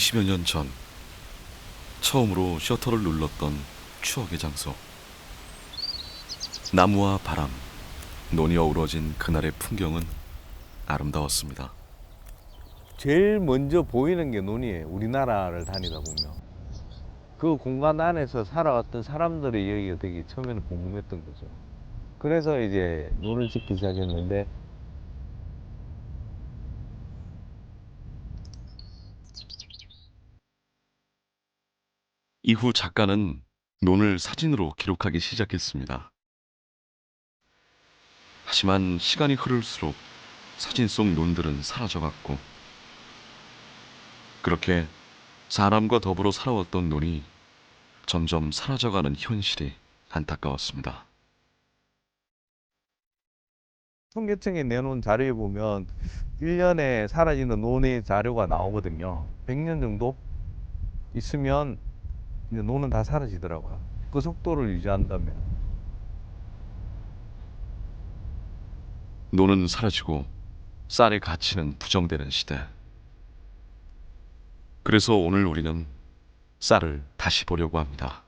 20여 년 전 처음으로 셔터를 눌렀던 추억의 장소. 나무와 바람, 논이 어우러진 그날의 풍경은 아름다웠습니다. 제일 먼저 보이는 게 논이에요. 우리나라를 다니다 보면. 그 공간 안에서 살아왔던 사람들의 이야기가 되게 처음에는 궁금했던 거죠. 그래서 이제 논을 짓기 시작했는데 이후 작가는 논을 사진으로 기록하기 시작했습니다. 하지만 시간이 흐를수록 사진 속 논들은 사라져갔고 그렇게 사람과 더불어 살아왔던 논이 점점 사라져가는 현실이 안타까웠습니다. 통계청에 내놓은 자료에 보면 1년에 사라지는 논의 자료가 나오거든요. 100년 정도 있으면 이제 논은 다 사라지더라고요. 그 속도를 유지한다면. 논은 사라지고 쌀의 가치는 부정되는 시대. 그래서 오늘 우리는 쌀을 다시 보려고 합니다.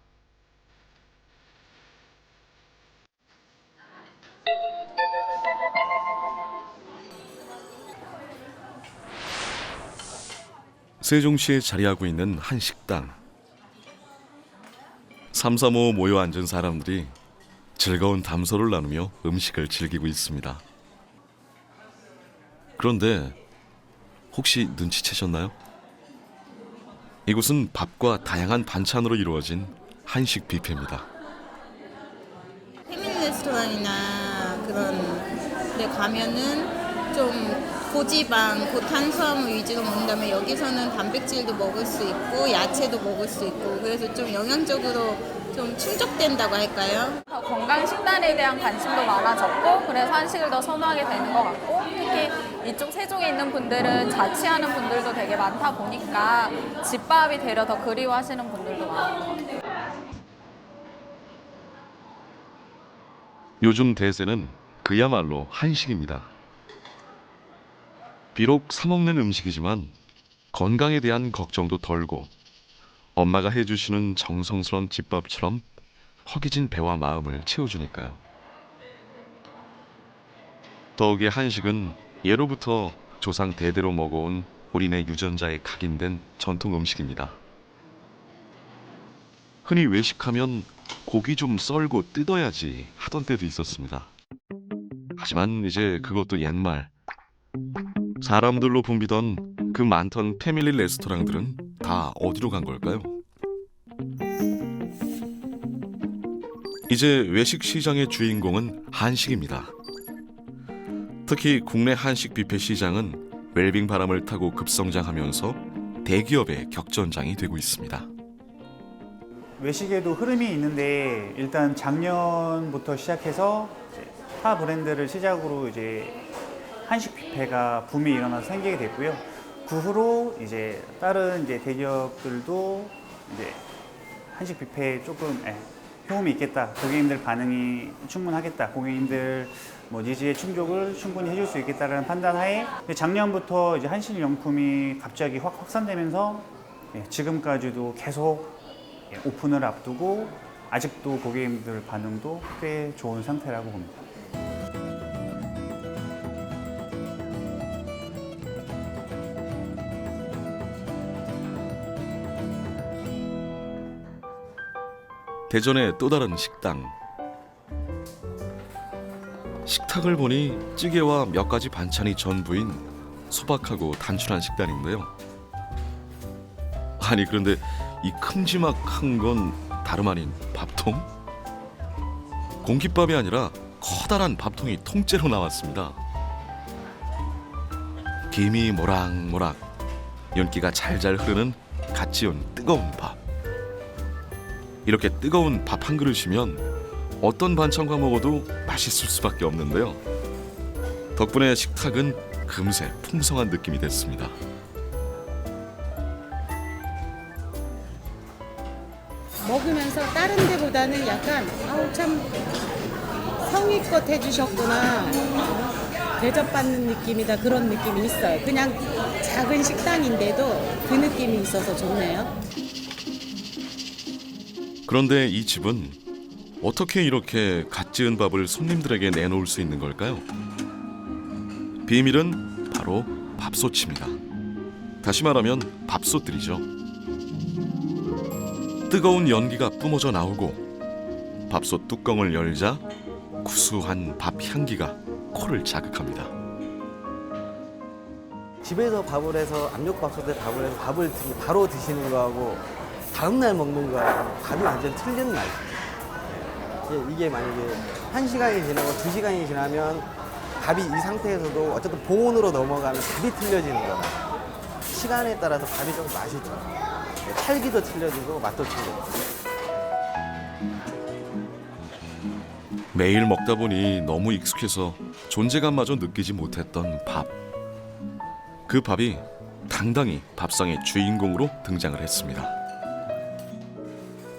세종시에 자리하고 있는 한 식당. 삼삼오오 모여 앉은 사람들이 즐거운 담소를 나누며 음식을 즐기고 있습니다. 그런데 혹시 눈치채셨나요? 이곳은 밥과 다양한 반찬으로 이루어진 한식 뷔페입니다. 패밀리 레스토랑이나 그런 데 가면은 좀 고지방, 고탄수화물 위주로 먹는다면 여기서는 단백질도 먹을 수 있고 야채도 먹을 수 있고 그래서 좀 영양적으로 좀 충족된다고 할까요? 더 건강 식단에 대한 관심도 많아졌고 그래서 한식을 더 선호하게 되는 것 같고 특히 이쪽 세종에 있는 분들은 자취하는 분들도 되게 많다 보니까 집밥이 되려 더 그리워하시는 분들도 같아요. 요즘 대세는 그야말로 한식입니다. 비록 사먹는 음식이지만 건강에 대한 걱정도 덜고 엄마가 해주시는 정성스러운 집밥처럼 허기진 배와 마음을 채워주니까요. 더욱이 한식은 예로부터 조상 대대로 먹어온 우리네 유전자에 각인된 전통 음식입니다. 흔히 외식하면 고기 좀 썰고 뜯어야지 하던 때도 있었습니다. 하지만 이제 그것도 옛말. 사람들로 붐비던 그 많던 패밀리 레스토랑들은 다 어디로 간 걸까요? 이제 외식 시장의 주인공은 한식입니다. 특히 국내 한식 뷔페 시장은 웰빙 바람을 타고 급성장하면서 대기업의 격전장이 되고 있습니다. 외식에도 흐름이 있는데 일단 작년부터 시작해서 타 브랜드를 시작으로 이제 한식 뷔페가 붐이 일어나서 생기게 됐고요. 그 후로 이제 다른 이제 대기업들도 이제 한식 뷔페에 조금 예, 효험이 있겠다. 고객님들 반응이 충분하겠다. 고객님들 뭐 니즈의 충족을 충분히 해줄 수 있겠다라는 판단하에 작년부터 이제 한식 용품이 갑자기 확 확산되면서 예, 지금까지도 계속 예, 오픈을 앞두고 아직도 고객님들 반응도 꽤 좋은 상태라고 봅니다. 대전의 또 다른 식당. 식탁을 보니 찌개와 몇 가지 반찬이 전부인 소박하고 단순한 식단인데요. 아니 그런데 이 큼지막한 건 다름 아닌 밥통? 공깃밥이 아니라 커다란 밥통이 통째로 나왔습니다. 김이 모락모락, 윤기가 잘잘 흐르는 갓 지은 뜨거운 밥. 이렇게 뜨거운 밥 한 그릇이면 어떤 반찬과 먹어도 맛있을 수밖에 없는데요. 덕분에 식탁은 금세 풍성한 느낌이 됐습니다. 먹으면서 다른 데보다는 약간 아우 참 성의껏 해주셨구나 대접받는 느낌이다 그런 느낌이 있어요. 그냥 작은 식당인데도 그 느낌이 있어서 좋네요. 그런데 이 집은 어떻게 이렇게 갓 지은 밥을 손님들에게 내놓을 수 있는 걸까요? 비밀은 바로 밥솥입니다. 다시 말하면 밥솥들이죠. 뜨거운 연기가 뿜어져 나오고 밥솥 뚜껑을 열자 구수한 밥 향기가 코를 자극합니다. 집에서 밥을 해서 압력밥솥에 밥을 해서 밥을 드- 바로 드시는 거하고 다음날 먹는 거하고 밥이 완전 틀린 맛이에요. 이게- 이게 만약에 한 시간이 지나고 두 시간이 지나면 밥이 이 상태에서도 어쨌든 보온으로 넘어가면 밥이 틀려지는 거다. 시간에 따라서 밥이 좀 맛이 좀 네, 찰기도 틀려지고 맛도 틀려지고. 매일 먹다 보니 너무 익숙해서 존재감마저 느끼지 못했던 밥. 그 밥이 당당히 밥상의 주인공으로 등장을 했습니다.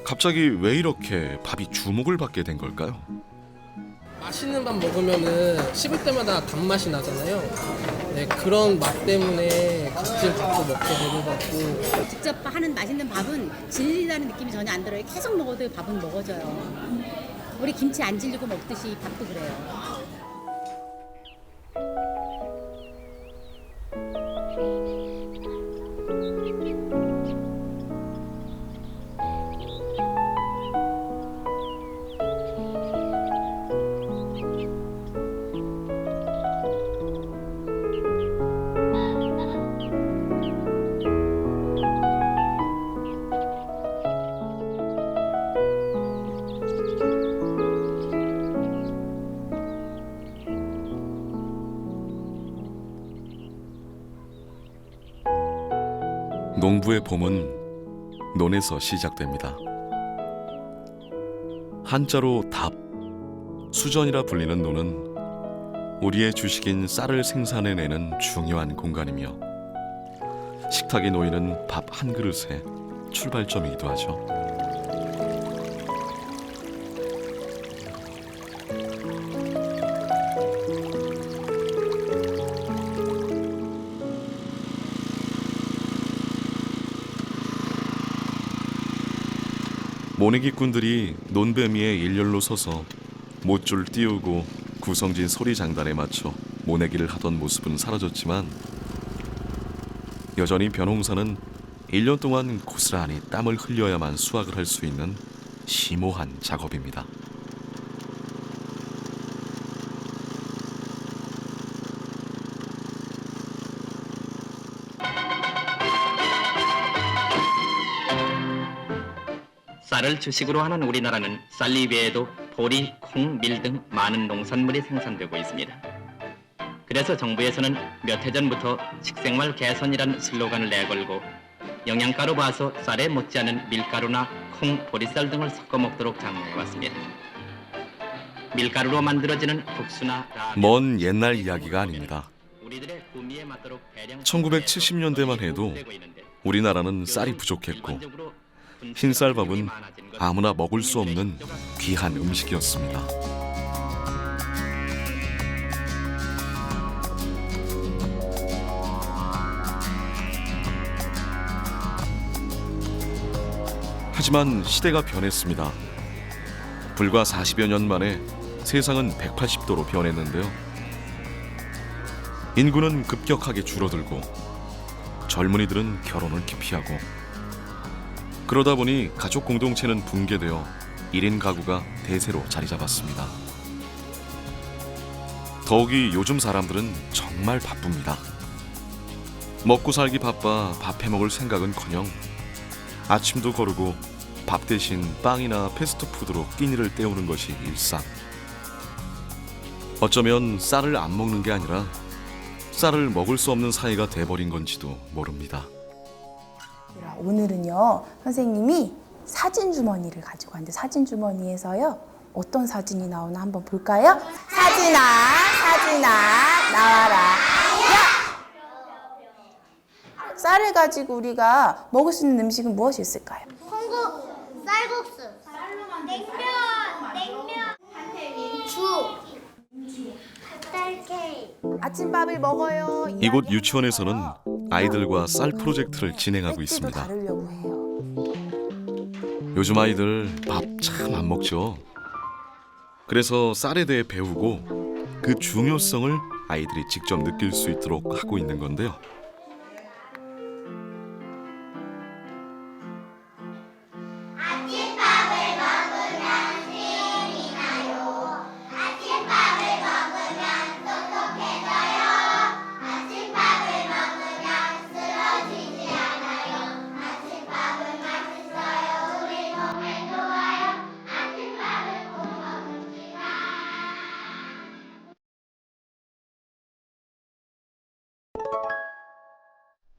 갑자기 왜 이렇게 밥이 주목을 받게 된 걸까요? 맛있는 밥 먹으면은 씹을 때마다 단맛이 나잖아요. 네, 그런 맛 때문에 갓질 밥도 먹게 되는 것 같고 직접 하는 맛있는 밥은 질리다는 느낌이 전혀 안 들어요. 계속 먹어도 밥은 먹어져요. 우리 김치 안 질리고 먹듯이 밥도 그래요. 농부의 봄은 논에서 시작됩니다. 한자로 답, 수전이라 불리는 논은 우리의 주식인 쌀을 생산해내는 중요한 공간이며 식탁에 놓이는 밥 한 그릇의 출발점이기도 하죠. 모내기꾼들이 논뱀위에 일렬로 서서 못줄 띄우고 구성진 소리 장단에 맞춰 모내기를 하던 모습은 사라졌지만 여전히 벼농사는 1년 동안 고스란히 땀을 흘려야만 수확을 할 수 있는 심오한 작업입니다. 쌀을 주식으로 하는 우리나라는 쌀리 외에도 보리, 콩, 밀 등 많은 농산물이 생산되고 있습니다. 그래서 정부에서는 몇 해 전부터 식생활 개선이라는 슬로건을 내걸고 영양가로 봐서 쌀에 못지않은 밀가루나 콩, 보리쌀 등을 섞어 먹도록 장려해 왔습니다. 밀가루로 만들어지는 국수나 라면, 먼 옛날 이야기가 아닙니다. 우리들의 구미에 맞도록 대량 1970년대만 해도 우리나라는 쌀이 부족했고 흰쌀밥은 아무나 먹을 수 없는 귀한 음식이었습니다. 하지만 시대가 변했습니다. 불과 40여 년 만에 세상은 180도로 변했는데요. 인구는 급격하게 줄어들고 젊은이들은 결혼을 기피하고 그러다 보니 가족 공동체는 붕괴되어 1인 가구가 대세로 자리 잡았습니다. 더욱이 요즘 사람들은 정말 바쁩니다. 먹고 살기 바빠 밥 해 먹을 생각은커녕 아침도 거르고 밥 대신 빵이나 패스트푸드로 끼니를 때우는 것이 일상. 어쩌면 쌀을 안 먹는 게 아니라 쌀을 먹을 수 없는 사이가 돼버린 건지도 모릅니다. 오늘은요 선생님이 사진 주머니를 가지고 왔는데 사진 주머니에서요 어떤 사진이 나오나 한번 볼까요? 사진아 사진아 나와라 야! 쌀을 가지고 우리가 먹을 수 있는 음식은 무엇이 있을까요? 콩국, 쌀국수, 냉면, 냉면, 주, 아침밥을 먹어요. 이곳 유치원에서는 아이들과 쌀 프로젝트를 진행하고 있습니다. 다르려고 해요. 요즘 아이들 밥 참 안 먹죠. 그래서 쌀에 대해 배우고 그 중요성을 아이들이 직접 느낄 수 있도록 하고 있는 건데요.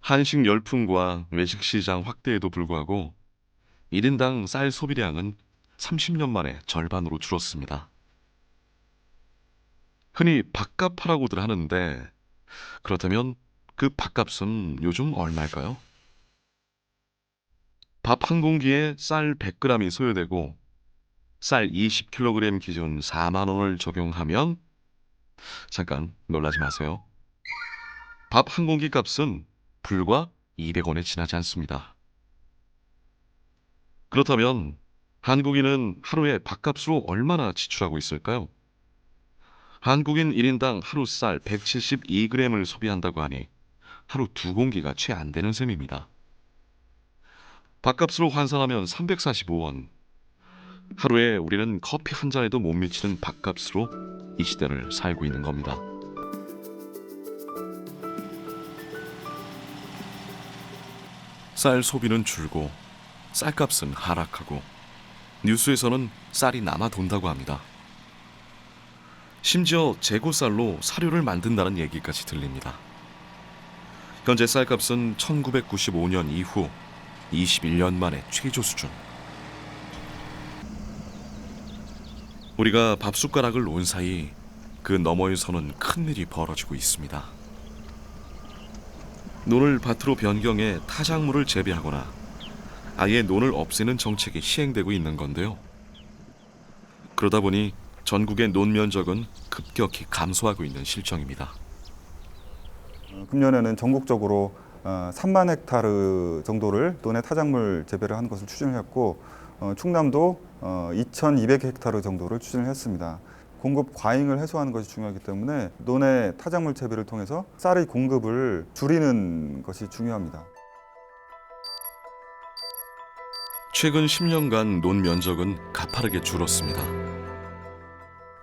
한식 열풍과 외식 시장 확대에도 불구하고 1인당 쌀 소비량은 30년 만에 절반으로 줄었습니다. 흔히 밥값하라고들 하는데 그렇다면 그 밥값은 요즘 얼마일까요? 밥 한 공기에 쌀 100g이 소요되고 쌀 20kg 기준 4만 원을 적용하면 잠깐 놀라지 마세요. 밥 한 공기 값은 불과 200원에 지나지 않습니다. 그렇다면 한국인은 하루에 밥값으로 얼마나 지출하고 있을까요? 한국인 1인당 하루 쌀 172g을 소비한다고 하니 하루 두 공기가 채 안 되는 셈입니다. 밥값으로 환산하면 345원. 하루에 우리는 커피 한 잔에도 못 미치는 밥값으로 이 시대를 살고 있는 겁니다. 쌀 소비는 줄고 쌀값은 하락하고 뉴스에서는 쌀이 남아 돈다고 합니다. 심지어 재고쌀로 사료를 만든다는 얘기까지 들립니다. 현재 쌀값은 1995년 이후 21년 만에 최저 수준. 우리가 밥 숟가락을 놓은 사이 그 너머에서는 큰 일이 벌어지고 있습니다. 논을 밭으로 변경해 타작물을 재배하거나 아예 논을 없애는 정책이 시행되고 있는 건데요. 그러다 보니 전국의 논 면적은 급격히 감소하고 있는 실정입니다. 금년에는 전국적으로 어, 3만 헥타르 정도를 논의 타작물 재배를 하는 것을 추진을 했고 어, 충남도 어, 2,200 헥타르 정도를 추진을 했습니다. 공급 과잉을 해소하는 것이 중요하기 때문에 논의 타작물 재배를 통해서 쌀의 공급을 줄이는 것이 중요합니다. 최근 10년간 논 면적은 가파르게 줄었습니다.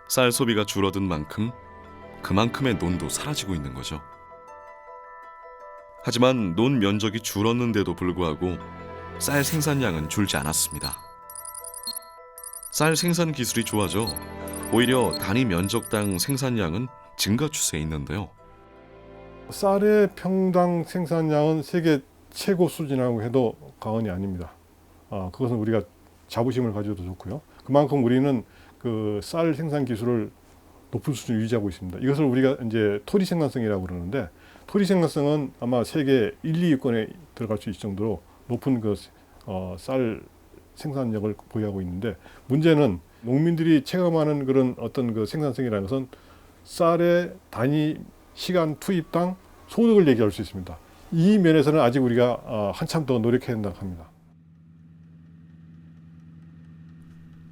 쌀 소비가 줄어든 만큼 그만큼의 논도 사라지고 있는 거죠. 하지만 논 면적이 줄었는데도 불구하고 쌀 생산량은 줄지 않았습니다. 쌀 생산 기술이 좋아져 오히려 단위 면적당 생산량은 증가 추세에 있는데요. 쌀의 평당 생산량은 세계 최고 수준이라고 해도 과언이 아닙니다. 아, 그것은 우리가 자부심을 가져도 좋고요. 그만큼 우리는 그 쌀 생산 기술을 높은 수준을 유지하고 있습니다. 이것을 우리가 이제 토리 생산성이라고 그러는데 토리 생산성은 아마 세계 1, 2위권에 들어갈 수 있을 정도로 높은 그 어, 쌀 생산력을 보유하고 있는데 문제는 농민들이 체감하는 그런 어떤 그 생산성이라는 것은 쌀의 단위 시간 투입당 소득을 얘기할 수 있습니다. 이 면에서는 아직 우리가 어, 한참 더 노력해야 된다고 합니다.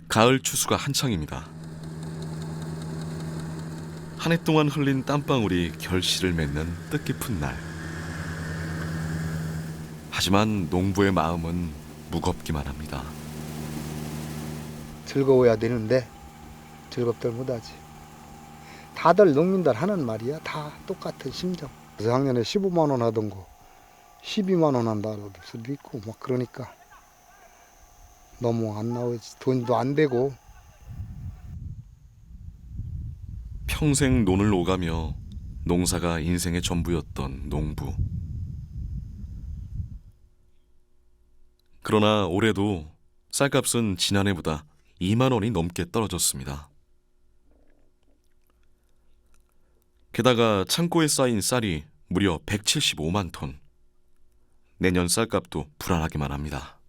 가을 추수가 한창입니다. 한 해 동안 흘린 땀방울이 결실을 맺는 뜻깊은 날. 하지만 농부의 마음은 무겁기만 합니다. 즐거워야 되는데 즐겁들 못하지. 다들 농민들 하는 말이야. 다 똑같은 심정. 작년에 15만 원 하던 거 12만 원 한다 할 수도 있고 막 그러니까 너무 안 나오지. 돈도 안 되고 평생 논을 오가며 농사가 인생의 전부였던 농부. 그러나 올해도 쌀값은 지난해보다 2만 원이 넘게 떨어졌습니다. 게다가 창고에 쌓인 쌀이 무려 175만 톤. 내년 쌀값도 불안하기만 합니다.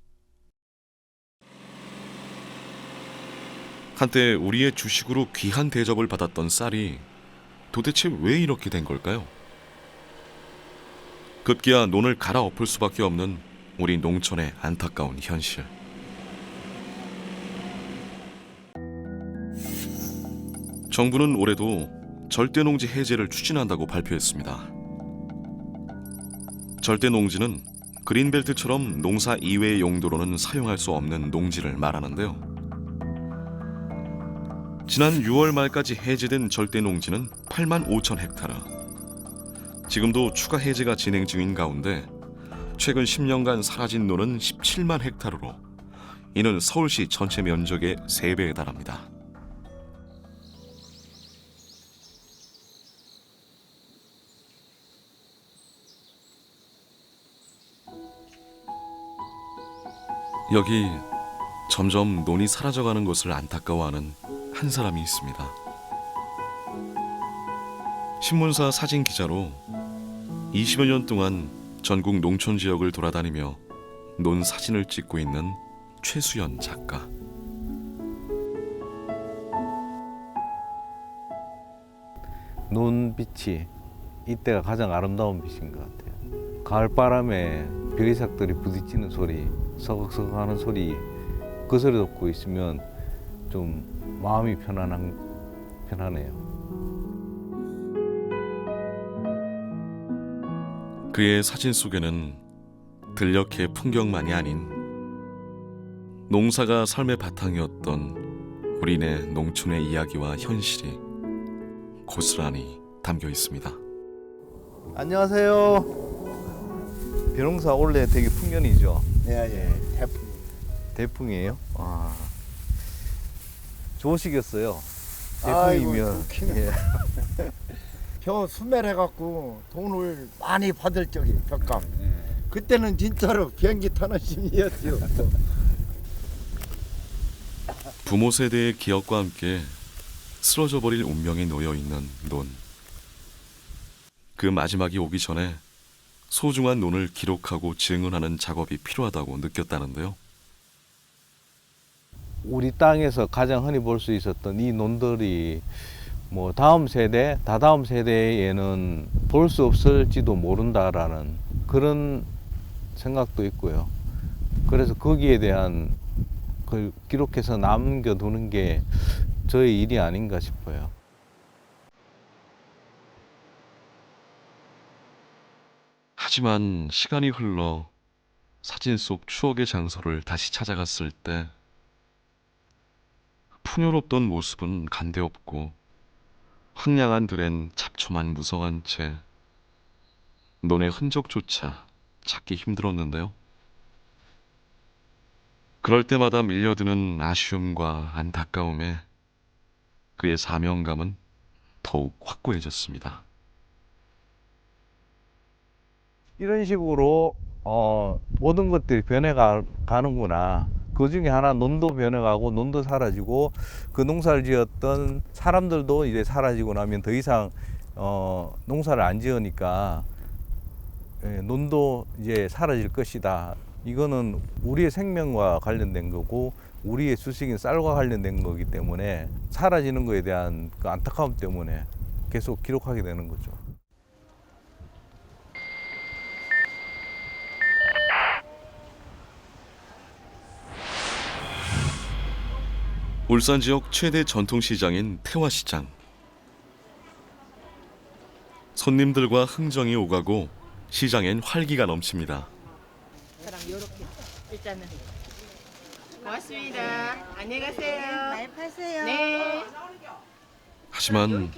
한때 우리의 주식으로 귀한 대접을 받았던 쌀이 도대체 왜 이렇게 된 걸까요? 급기야 논을 갈아엎을 수밖에 없는 우리 농촌의 안타까운 현실. 정부는 올해도 절대농지 해제를 추진한다고 발표했습니다. 절대농지는 그린벨트처럼 농사 이외의 용도로는 사용할 수 없는 농지를 말하는데요. 지난 6월 말까지 해제된 절대농지는 8만 5천 헥타르. 지금도 추가 해제가 진행 중인 가운데 최근 10년간 사라진 논은 17만 헥타르로 이는 서울시 전체 면적의 3배에 달합니다. 여기 점점 논이 사라져가는 것을 안타까워하는 한 사람이 있습니다. 신문사 사진 기자로 20여 년 동안 전국 농촌 지역을 돌아다니며 논 사진을 찍고 있는 최수연 작가. 논빛이 이때가 가장 아름다운 빛인 것 같아요. 가을 바람에 벼이삭들이 부딪히는 소리, 서걱서걱 하는 소리, 그 소리 듣고 있으면 좀 마음이 편안한 편하네요. 그의 사진 속에는 들녘의 풍경만이 아닌 농사가 삶의 바탕이었던 우리네 농촌의 이야기와 현실이 고스란히 담겨 있습니다. 안녕하세요. 벼농사 원래 되게 풍년이죠. 예, 예. 태풍. 대풍이에요. 아. 좋으시겠어요. 아이고, 대풍이면. 좋기는. 예. 벼 수멸해갖고 돈을 많이 받을 적이 벽감. 네. 그때는 진짜로 비행기 타는 심이었죠. 부모 세대의 기억과 함께 쓰러져 버릴 운명에 놓여 있는 논. 그 마지막이 오기 전에 소중한 논을 기록하고 증언하는 작업이 필요하다고 느꼈다는데요. 우리 땅에서 가장 흔히 볼 수 있었던 이 논들이 뭐 다음 세대, 다다음 세대에는 볼 수 없을지도 모른다라는 그런 생각도 있고요. 그래서 거기에 대한 걸 기록해서 남겨두는 게 저의 일이 아닌가 싶어요. 하지만 시간이 흘러 사진 속 추억의 장소를 다시 찾아갔을 때 풍요롭던 모습은 간데없고 황량한 들엔 잡초만 무성한 채 논의 흔적조차 찾기 힘들었는데요. 그럴 때마다 밀려드는 아쉬움과 안타까움에 그의 사명감은 더욱 확고해졌습니다. 이런 식으로 어, 모든 것들이 변해가 가는구나. 그 중에 하나 논도 변해가고 논도 사라지고 그 농사를 지었던 사람들도 이제 사라지고 나면 더 이상 어, 농사를 안 지으니까 예, 논도 이제 사라질 것이다. 이거는 우리의 생명과 관련된 거고 우리의 수식인 쌀과 관련된 거기 때문에 사라지는 거에 대한 그 안타까움 때문에 계속 기록하게 되는 거죠. 울산 지역 최대 전통시장인 태화시장. 손님들과 흥정이 오가고 시장엔 활기가 넘칩니다. 그럼 요렇게 일단은 고맙습니다. 안녕히 가세요. 많이 파세요. 네. 하지만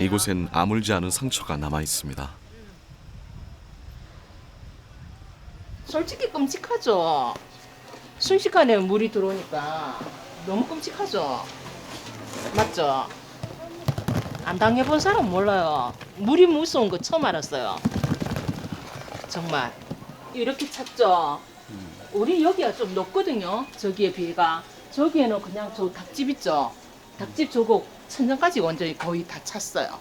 이곳엔 아물지 않은 상처가 남아 있습니다. 솔직히 끔찍하죠. 순식간에 물이 들어오니까 너무 끔찍하죠. 맞죠? 안 당해본 사람 몰라요. 물이 무서운 거 처음 알았어요. 정말 이렇게 찼죠. 우리 여기가 좀 높거든요. 저기에 비가 저기에는 그냥 저 닭집 있죠. 닭집 저거 천장까지 완전히 거의 다 찼어요.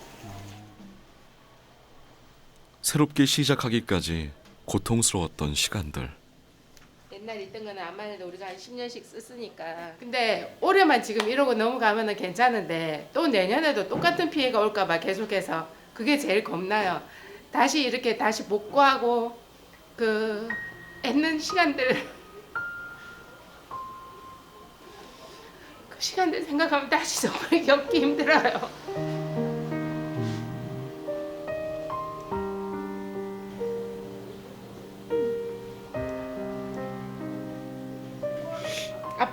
새롭게 시작하기까지 고통스러웠던 시간들. 옛날에 있던 거는 암만 해도 우리가 한 10년씩 썼으니까. 근데 올해만 지금 이러고 넘어가면 은 괜찮은데 또 내년에도 똑같은 피해가 올까봐 계속해서 그게 제일 겁나요. 다시 이렇게 다시 복구하고 그 애는 시간들 그 시간들 생각하면 다시 정말 겪기 힘들어요.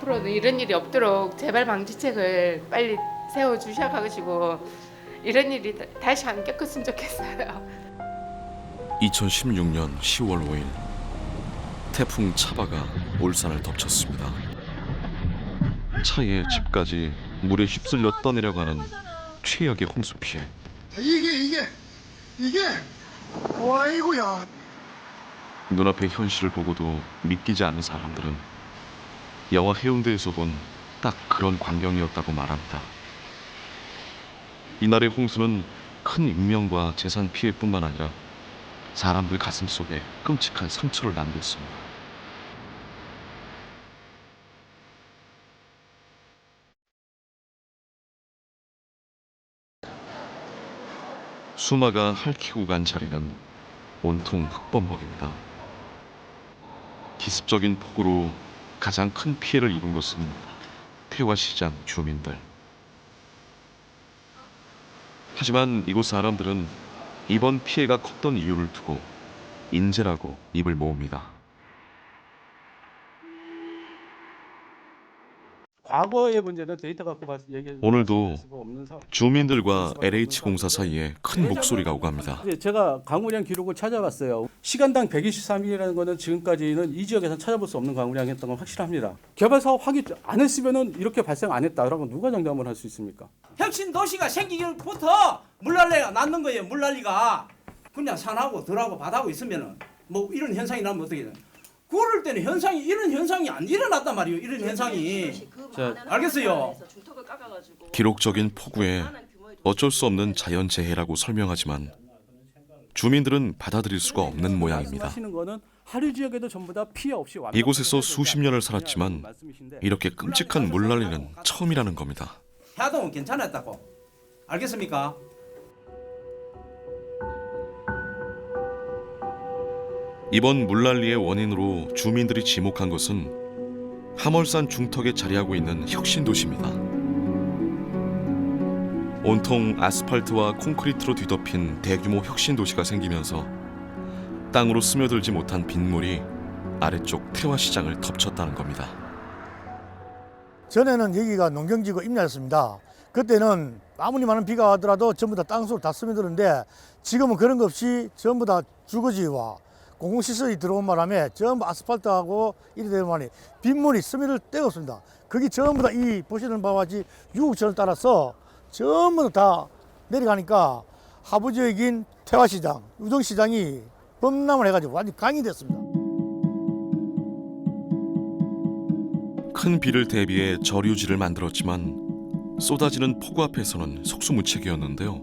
앞으로는 이런 일이 없도록 재발 방지책을 빨리 세워 주셔가지고 이런 일이 다- 다시 안 겪었으면 좋겠어요. 2016년 10월 5일 태풍 차바가 울산을 덮쳤습니다. 차에 집까지 물에 휩쓸려 떠내려가는 최악의 홍수 피해. 이게 이게 이게 와이고야 눈앞의 현실을 보고도 믿기지 않은 사람들은 영화 해운대에서 본 딱 그런 광경이었다고 말합니다. 이날의 홍수는 큰 인명과 재산 피해뿐만 아니라 사람들 가슴 속에 끔찍한 상처를 남겼습니다. 수마가 핥히고 간 자리는 온통 흙범벅입니다. 기습적인 폭우로 가장 큰 피해를 입은 것은 태화 시장 주민들. 하지만 이곳 사람들은 이번 피해가 컸던 이유를 두고 인재라고 입을 모읍니다. 과거의 문제는 데이터 갖고 봐서 얘기해 오늘도. 주민들과 LH공사 사이에 큰 목소리가 오갑니다. 이제 제가 강우량 기록을 찾아봤어요. 시간당 123일이라는 거는 지금까지는 이 지역에서 찾아볼 수 없는 강우량이었던 건 확실합니다. 개발 사업 확인 안 했으면은 이렇게 발생 안 했다라고 누가 장담을 할 수 있습니까? 혁신 도시가 생기기부터 물난리가 났는 거예요. 물난리가 그냥 산하고 덜하고 바다하고 있으면은 뭐 이런 현상이 나면 어떻게 돼? 그럴 때는 현상이 이런 현상이 안 일어났단 말이에요. 이런 현상이 알겠어요. 기록적인 폭우에 어쩔 수 없는 자연 재해라고 설명하지만 주민들은 받아들일 수가 없는 모양입니다. 말씀하시는 거는 하류 지역에도 전부 다 피해 없이 완벽하게 이곳에서 수십 년을 살았지만 이렇게 끔찍한 물난리는 처음이라는 겁니다. 해동은 괜찮았다고. 알겠습니까? 이번 물난리의 원인으로 주민들이 지목한 것은 함월산 중턱에 자리하고 있는 혁신 도시입니다. 온통 아스팔트와 콘크리트로 뒤덮인 대규모 혁신 도시가 생기면서 땅으로 스며들지 못한 빗물이 아래쪽 태화 시장을 덮쳤다는 겁니다. 전에는 여기가 농경지구 임야였습니다. 그때는 아무리 많은 비가 와더라도 전부 다 땅속으로 다 스며드는데 지금은 그런 것 없이 전부 다 주거지와 공공시설이 들어온 바람에 전부 아스팔트하고 이래 되더니 빗물이 데가 없습니다. 거기 전부 다 이 보시는 바와 같이 유국천을 따라서 전부 다 내려가니까 하부 지역인 태화시장, 우정시장이 범람을 해가지고 완전 강이 됐습니다. 큰 비를 대비해 저류지를 만들었지만 쏟아지는 폭우 앞에서는 속수무책이었는데요.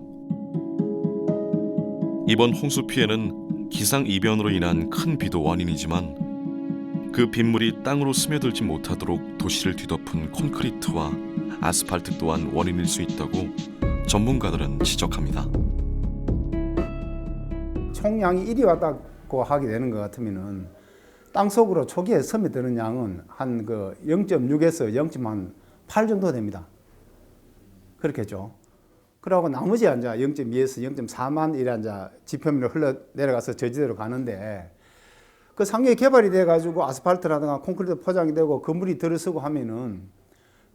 이번 홍수 피해는 기상 이변으로 인한 큰 비도 원인이지만 그 빗물이 땅으로 스며들지 못하도록 도시를 뒤덮은 콘크리트와 아스팔트 또한 원인일 수 있다고 전문가들은 지적합니다. 총량이 이리 왔다고 하게 되는 것 같으면은 땅 속으로 초기에 스며드는 양은 한 그 0.6에서 0.8 정도 됩니다. 그렇겠죠. 그러고 나머지 이제 0.2에서 0.4만 이래 이제 지표면으로 흘러 내려가서 저지대로 가는데 그 상계 개발이 돼 가지고 아스팔트라든가 콘크리트 포장이 되고 건물이 들어서고 하면은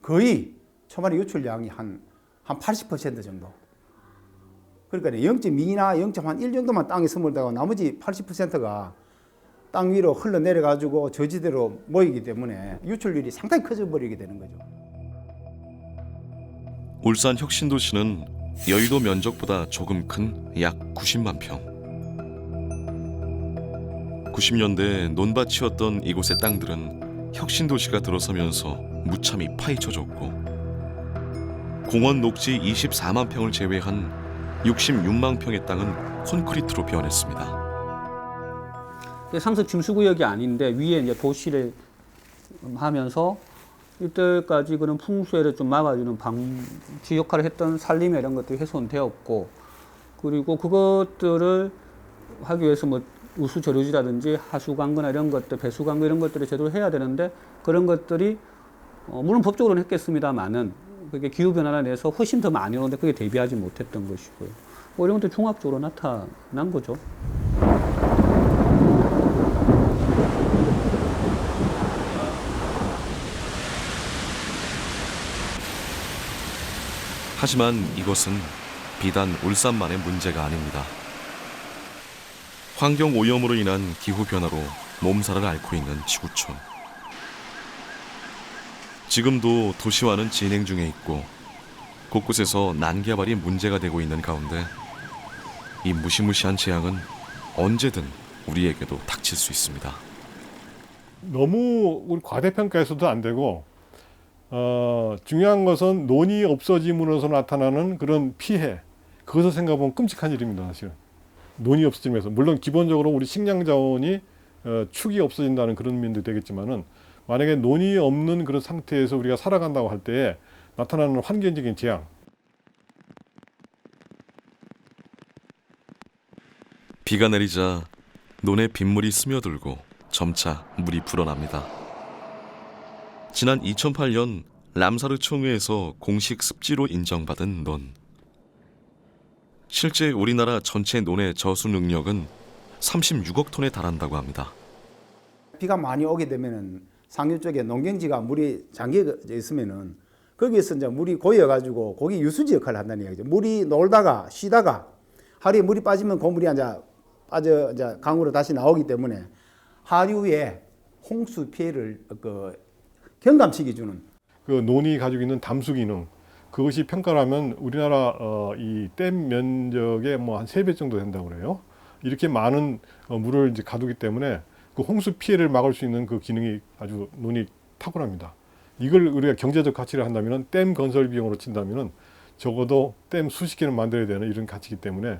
거의 초반에 유출량이 한 한 80% 정도. 그러니까 0.2나 0.1 정도만 땅에 스물다가 나머지 80%가 땅 위로 흘러 내려 가지고 저지대로 모이기 때문에 유출률이 상당히 커져 버리게 되는 거죠. 울산 혁신도시는 여의도 면적보다 조금 큰 약 90만 평. 90년대 논밭이었던 이곳의 땅들은 혁신도시가 들어서면서 무참히 파헤쳐졌고 공원 녹지 24만 평을 제외한 66만 평의 땅은 콘크리트로 변했습니다. 상습 중수구역이 아닌데 위에 이제 도시를 하면서 이때까지 그런 풍수해를 좀 막아주는 방지 역할을 했던 산림에 이런 것들이 훼손되었고 그리고 그것들을 하기 위해서 뭐 우수 저류지라든지 하수관거나 이런 것들, 배수관거 이런 것들을 제대로 해야 되는데 그런 것들이 어, 물론 법적으로는 했겠습니다만은 그게 기후 변화로 인해서 훨씬 더 많이 오는데 그게 대비하지 못했던 것이고요. 뭐 이런 것들 종합적으로 나타난 거죠. 하지만 이것은 비단 울산만의 문제가 아닙니다. 환경 오염으로 인한 기후 변화로 몸살을 앓고 있는 지구촌. 지금도 도시화는 진행 중에 있고 곳곳에서 난개발이 문제가 되고 있는 가운데 이 무시무시한 재앙은 언제든 우리에게도 닥칠 수 있습니다. 너무 우리 과대평가해서도 안 되고 어, 중요한 것은 논이 없어짐으로써 나타나는 그런 피해. 그것을 생각해보면 끔찍한 일입니다 사실. 논이 없어지면서. 물론 기본적으로 우리 식량 자원이 어, 축이 없어진다는 그런 면도 되겠지만은 만약에 논이 없는 그런 상태에서 우리가 살아간다고 할 때에 나타나는 환경적인 재앙. 비가 내리자 논에 빗물이 스며들고 점차 물이 불어납니다. 지난 2008년 람사르 총회에서 공식 습지로 인정받은 논. 실제 우리나라 전체 논의 저수 능력은 36억 톤에 달한다고 합니다. 비가 많이 오게 되면은 상류 쪽에 농경지가 물이 잠겨 있으면은 거기에서 이제 물이 고여 가지고 거기 유수지 역할을 한다는 이야기죠. 물이 놀다가 쉬다가 하루에 물이 빠지면 그 물이 이제 빠져 이제 강으로 다시 나오기 때문에 하류에 홍수 피해를 그 경감시켜 주는 그 논이 가지고 있는 담수 기능 그것이 평가라면 우리나라 어, 이댐 면적의 뭐 한 세 배 정도 된다고 그래요. 이렇게 많은 어, 물을 이제 가두기 때문에 그 홍수 피해를 막을 수 있는 그 기능이 아주 논이 탁월합니다. 이걸 우리가 경제적 가치를 한다면 댐 건설 비용으로 친다면 적어도 댐 수십 개는 만들어야 되는 이런 가치이기 때문에